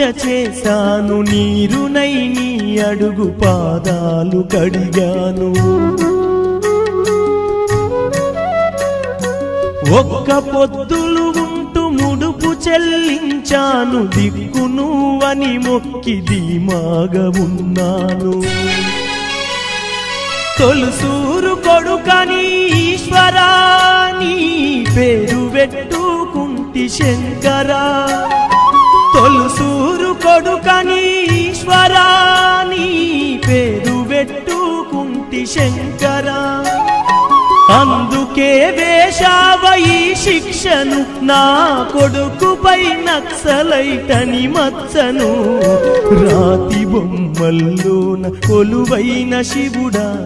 చేశాను నీరునై నీ అడుగు పాదాలు కడిగాను. ఒక్క పొద్దులు ఉంటూ ముడుపు చెల్లించాను దిక్కు నువ్వని మొక్కి ధీమాగా ఉన్నాను. తొలుసూరు కొడుకని ఈశ్వరాని పేరు పెట్టుకుంటి శంకరా. శంకర. అందుకే వేషావయి శిక్షను నా కొడుకుపై నక్సలైటని మచ్చను. రాతి బొమ్మల్లోన కొలువైన శివుడా.